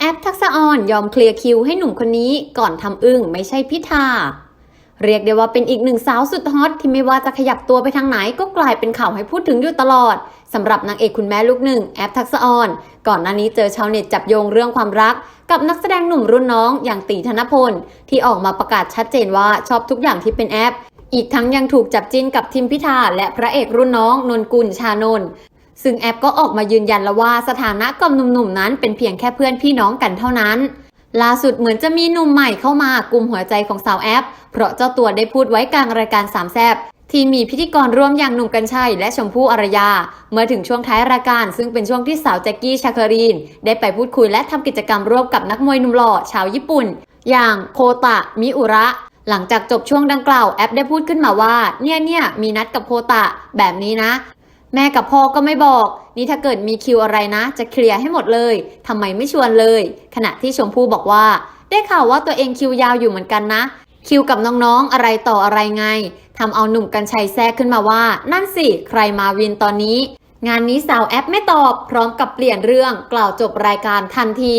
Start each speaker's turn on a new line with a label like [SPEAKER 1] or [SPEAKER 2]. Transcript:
[SPEAKER 1] แอปทักษะออนยอมเคลียร์คิวให้หนุ่มคนนี้ก่อนทำอึ้งไม่ใช่พิธา เรียกได้ว่าเป็นอีกหนึ่งสาวสุดฮอตที่ไม่ว่าจะขยับตัวไปทางไหนก็กลายเป็นข่าวให้พูดถึงอยู่ตลอดสำหรับนางเอกคุณแม่ลูกหนึ่งแอปทักษะออน ก่อนหน้านี้เจอชาวเน็ตจับโยงเรื่องความรัก กับนักแสดงหนุ่มรุ่นน้องอย่างตีธนพล ที่ออกมาประกาศชัดเจนว่าชอบทุกอย่างที่เป็นแอปอีกทั้งยังถูกจับจิ้นกับทิมพิธาและพระเอกรุ่นน้องนนกุลชานน ซึ่งแอปก็ออกมายืนยันแล้วว่าสถานะกับหนุ่มๆนั้นเป็นเพียงแค่เพื่อนพี่น้องกันเท่านั้นล่าสุดเหมือนจะมีหนุ่มใหม่เข้ามากลุ่มหัวใจของสาวแอป เพราะเจ้าตัวได้พูดไว้กลางรายการสามแซบที่มีพิธีกรร่วมอย่างหนุ่มกัญชัยและชมพู่อารยา เมื่อถึงช่วงท้ายรายการ ซึ่งเป็นช่วงที่สาวแจ็กกี้ชาคารีน ได้ไปพูดคุยและทำกิจกรรมร่วมกับนักมวยหนุ่มหล่อชาวญี่ปุ่น อย่างโคตะมิอุระ หลังจากจบช่วงดังกล่าวแอปได้พูดขึ้นมาว่า เนี่ยเนี่ยมีนัดกับโคตะ แบบนี้นะ แม่กับพ่อก็ไม่บอก นี่ถ้าเกิดมีคิวอะไรนะ จะเคลียร์ให้หมดเลยทำไมไม่ชวนเลย ขณะที่ชมพู่บอกว่า ได้ข่าวว่าตัวเองคิวยาวอยู่เหมือนกันนะ คิวกับน้องๆอะไรต่ออะไรไงทำเอาหนุ่มกัญชัยแทรกขึ้นมาว่า นั่นสิใครมาวินตอนนี้ งานนี้สาวแอปไม่ตอบ พร้อมกับเปลี่ยนเรื่องกล่าวจบรายการทันที